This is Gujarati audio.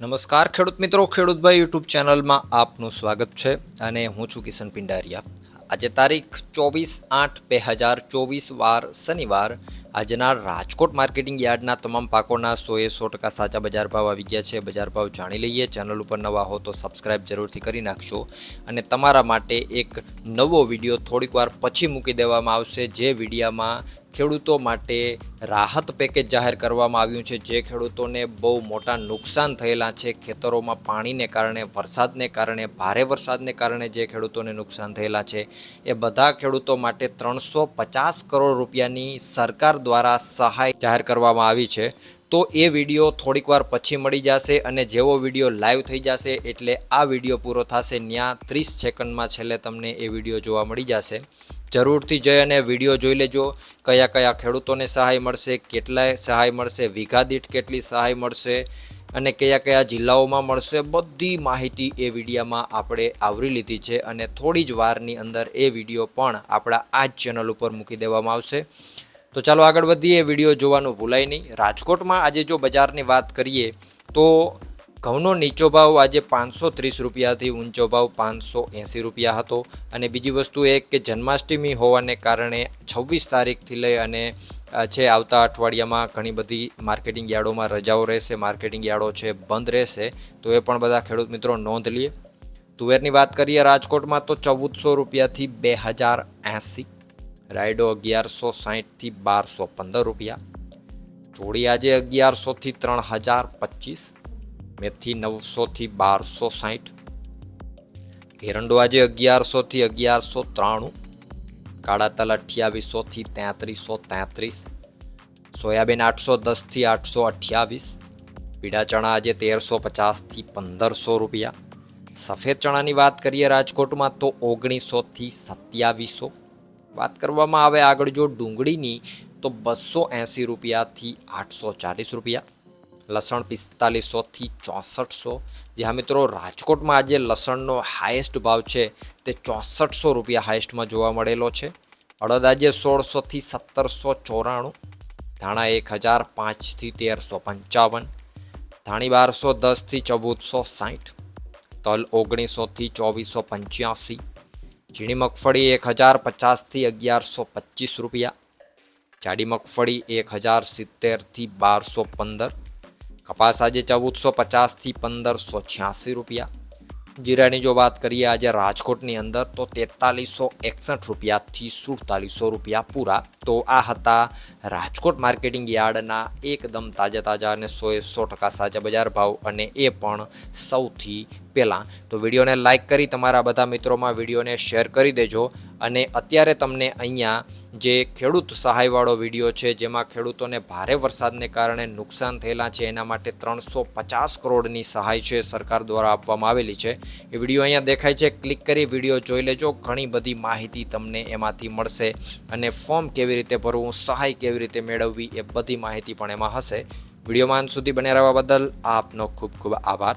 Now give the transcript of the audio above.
નમસ્કાર ખેડૂત મિત્રો ખેડૂતભાઈ યુટ્યુબ ચેનલમાં આપનું સ્વાગત છે અને હું છું કિશન પિંડારિયા. આજે તારીખ ચોવીસ આઠ બે હજાર ચોવીસ, વાર શનિવાર. આજના રાજકોટ માર્કેટિંગ યાર્ડના તમામ પાકોના સોએ સો ટકા સાચા બજાર ભાવ આવી ગયા છે. બજાર ભાવ જાણી લઈએ. ચેનલ ઉપર નવા હો તો સબસ્ક્રાઇબ જરૂરથી કરી નાખશો અને તમારા માટે એક નવો વીડિયો થોડીક વાર પછી મૂકી દેવામાં આવશે. જે વિડીયામાં ખેડૂતો માટે રાહત પેકેજ જાહેર કરવામાં આવ્યું છે. જે ખેડૂતોને બહુ મોટા નુકસાન થયેલા છે. ખેતરોમાં પાણીને કારણે, વરસાદને કારણે, ભારે વરસાદને કારણે જે ખેડૂતોને નુકસાન થયેલા છે. એ બધા ખેડૂતો માટે ત્રણસો પચાસ કરોડ રૂપિયાની સરકાર દ્વારા સહાય જાહેર કરવામાં આવી છે. તો એ વીડિયો થોડીક વાર પછી મળી જશે અને જેવો વીડિયો લાઈવ થઈ જશે એટલે આ વીડિયો પૂરો થશે. ત્યાં ત્રીસ સેકન્ડમાં છેલ્લે તમને એ વીડિયો જોવા મળી જશે. જરૂરથી જઈ અને વીડિયો જોઈ લેજો. કયા કયા ખેડૂતોને સહાય મળશે, કેટલાય સહાય મળશે, વીઘા દીઠ કેટલી સહાય મળશે અને કયા કયા જિલ્લાઓમાં મળશે, બધી માહિતી એ વિડીયામાં આપણે આવરી લીધી છે અને થોડી જ વારની અંદર એ વીડિયો પણ આપણા આ જ ચેનલ ઉપર મૂકી દેવામાં આવશે. તો ચાલો આગળ વધીએ, વીડિયો જોવાનું ભૂલાય નહીં. રાજકોટમાં આજે જો બજારની વાત કરીએ, તો ઘઉંનો નીચો ભાવ આજે પાંચસો ત્રીસ રૂપિયાથી ઊંચો ભાવ પાંચસો એંસી રૂપિયા હતો. અને બીજી વસ્તુ એ કે જન્માષ્ટમી હોવાને કારણે છવ્વીસ તારીખથી લઈ અને છે આવતા અઠવાડિયામાં ઘણી બધી માર્કેટિંગ યાર્ડોમાં રજાઓ રહેશે, માર્કેટિંગ યાર્ડો છે બંધ રહેશે. તો એ પણ બધા ખેડૂત મિત્રો નોંધ લઈએ તુવેરની વાત કરીએ રાજકોટમાં તો ચૌદસો રૂપિયાથી બે હજાર એંસી, રાયડો અગિયારસો સાહીઠથી બારસો પંદર રૂપિયા. ચોળી આજે અગિયારસોથી ત્રણ હજાર પચીસ મેથી નવસોથી બારસો સાહીઠ એરંડો આજે અગિયારસોથી અગિયારસો ત્રાણું. કાળા તલ અઠ્યાવીસોથી તેત્રીસો તેત્રીસ. સોયાબીન આઠસો દસથી આઠસો અઠ્યાવીસ. પીળા ચણા આજે તેરસો પચાસથી પંદરસો રૂપિયા. સફેદ ચણાની વાત કરીએ રાજકોટમાં તો ઓગણીસોથી સત્યાવીસો. વાત કરવામાં આવે આગળ જો ડુંગળીની તો બસો એંસી રૂપિયાથી આઠસો ચાલીસ રૂપિયા. લસણ પિસ્તાલીસોથી ચોસઠસો. જે હા મિત્રો, રાજકોટમાં આજે લસણનો હાઈએસ્ટ ભાવ છે તે ચોસઠસો રૂપિયા હાઈએસ્ટમાં જોવા મળેલો છે. અડદ આજે સોળસોથી સત્તરસો ચોરાણું. ધાણા એક હજાર પાંચથી તેરસો પંચાવન. ધાણી બારસો દસથી ચૌદસો સાઠ. તલ ઓગણીસોથી ચોવીસો પંચ્યાસી. ઝીણી મગફળી એક હજાર પચાસથી અગિયારસો પચીસ રૂપિયા. જાડી મગફળી એક હજાર સિત્તેરથી બારસો પંદર. કપાસ આજે ચૌદસો પચાસથી પંદરસો છ્યાસી રૂપિયા. જીરાની જો વાત કરીએ આજે રાજકોટની અંદર, તો તેતાલીસો એકસઠ રૂપિયાથી સુડતાલીસો રૂપિયા પૂરા. તો આ હતા રાજકોટ માર્કેટિંગ યાર્ડના એકદમ તાજા તાજા અને સોએ સો ટકા સાચા બજાર ભાવ અને એ પણ સૌથી પહેલાં. તો વિડીયોને લાઇક કરી તમારા બધા મિત્રોમાં વિડીયોને શેર કરી દેજો અને અત્યારે તમને અહીંયા જે ખેડૂત સહાયવાળો વીડિયો છે, જેમાં ખેડૂતોને ભારે વરસાદને કારણે નુકસાન થયેલા છે, એના માટે ત્રણસો પચાસ કરોડની સહાય છે સરકાર દ્વારા આપવામાં આવેલી છે. એ વીડિયો અહીંયા દેખાય છે, ક્લિક કરી વીડિયો જોઈ લેજો, ઘણી બધી માહિતી તમને એમાંથી મળશે અને ફોર્મ કેવી રીતે ભરવું, સહાય કેવી રીતે મેળવવી એ બધી માહિતી પણ એમાં હશે. વિડીયોમાં અંત સુધી બને રહેવા બદલ આપનો ખૂબ ખૂબ આભાર.